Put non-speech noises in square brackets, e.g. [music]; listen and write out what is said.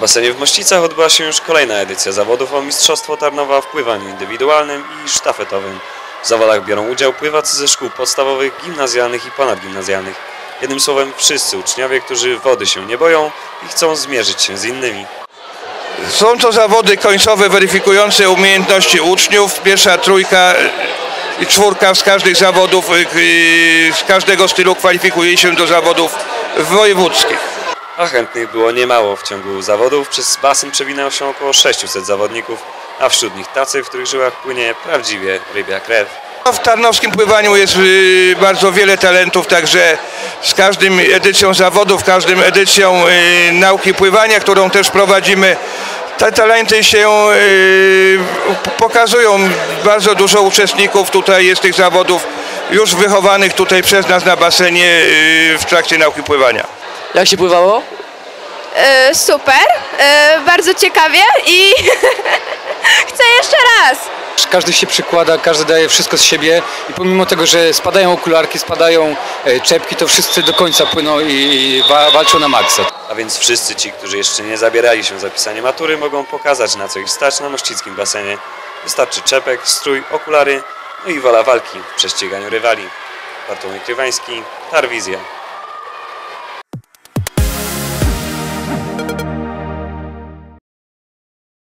basenie w Mościcach odbyła się już kolejna edycja zawodów o Mistrzostwo Tarnowa w pływaniu indywidualnym i sztafetowym. W zawodach biorą udział pływacy ze szkół podstawowych, gimnazjalnych i ponadgimnazjalnych. Jednym słowem wszyscy uczniowie, którzy wody się nie boją i chcą zmierzyć się z innymi. Są to zawody końcowe weryfikujące umiejętności uczniów. Pierwsza trójka i czwórka z każdych zawodów, y, z każdego stylu kwalifikuje się do zawodów wojewódzkich. A chętnych było niemało. W ciągu zawodów przez basen przewinęło się około 600 zawodników, a wśród nich tacy, w których żyłach płynie prawdziwie rybia krew. No, W tarnowskim pływaniu jest y, bardzo wiele talentów, także z każdym edycją zawodów, każdym edycją y, nauki pływania, którą też prowadzimy, te talenty się y, pokazują. Bardzo dużo uczestników tutaj jest tych zawodów już wychowanych tutaj przez nas na basenie w trakcie nauki pływania. Jak się pływało? E, super, e, bardzo ciekawie i [laughs] chcę jeszcze raz. Każdy się przykłada, każdy daje wszystko z siebie i pomimo tego, że spadają okularki, spadają e, czepki, to wszyscy do końca płyną i, i wa, walczą na maksa. A więc wszyscy ci, którzy jeszcze nie zabierali się za pisanie matury, mogą pokazać na co ich stać na mościckim basenie. Wystarczy czepek, strój, okulary, no i wola walki w prześciganiu rywali. Bartłomiej Krywański, Tarwizja.